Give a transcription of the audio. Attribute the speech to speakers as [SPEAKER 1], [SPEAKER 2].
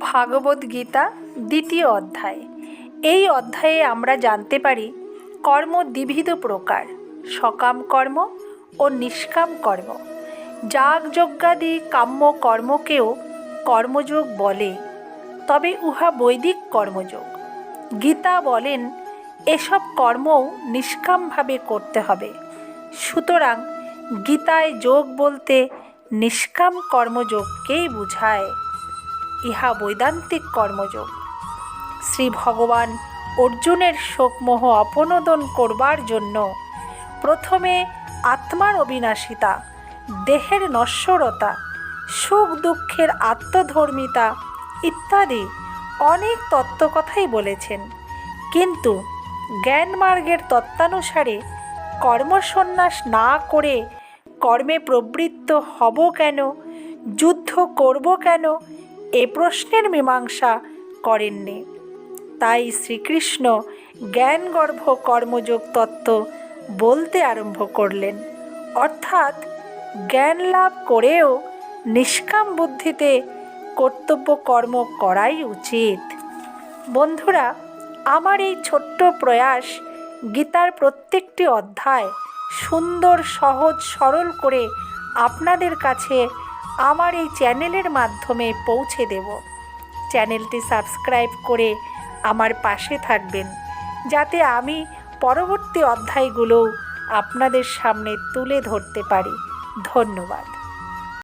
[SPEAKER 1] ভাগবত গীতা, দ্বিতীয় অধ্যায়। এই অধ্যায়ে আমরা জানতে পারি কর্ম দ্বিবিধ প্রকার, সকাম কর্ম ও নিষ্কাম কর্ম। যাগযজ্ঞাদি কাম্য কর্মকেও কর্মযোগ বলে, তবে উহা বৈদিক কর্মযোগ। গীতা বলেন, এসব কর্মও নিষ্কামভাবে করতে হবে। সুতরাং গীতায় যোগ বলতে নিষ্কাম কর্মযোগকেই বোঝায়। ইহা বৈদান্তিক কর্মযোগ। শ্রী ভগবান অর্জুনের শোকমোহ অপনোদন করবার জন্য প্রথমে আত্মার অবিনাশিতা, দেহের নশ্বরতা, সুখ দুঃখের আত্মধর্মিতা ইত্যাদি অনেক তত্ত্বকথাই বলেছেন। কিন্তু জ্ঞানমার্গের তত্ত্বানুসারে কর্মসন্ন্যাস না করে কর্মে প্রবৃত্ত হব কেন, যুদ্ধ করব কেন এ প্রশ্নের মীমাংসা করেননি। তাই শ্রীকৃষ্ণ জ্ঞানগর্ভ কর্মযোগ তত্ত্ব বলতে আরম্ভ করলেন। অর্থাৎ জ্ঞান লাভ করেও নিষ্কাম বুদ্ধিতে কর্তব্য কর্ম করাই উচিত। বন্ধুরা, আমার এই ছোট্ট প্রয়াস গীতার প্রত্যেকটি অধ্যায় সুন্দর, সহজ, সরল করে আপনাদের কাছে আমার এই চ্যানেলের মাধ্যমে পৌঁছে দেব। চ্যানেলটি সাবস্ক্রাইব করে আমার পাশে থাকবেন, যাতে আমি পরবর্তী অধ্যায়গুলো আপনাদের সামনে তুলে ধরতে পারি। ধন্যবাদ।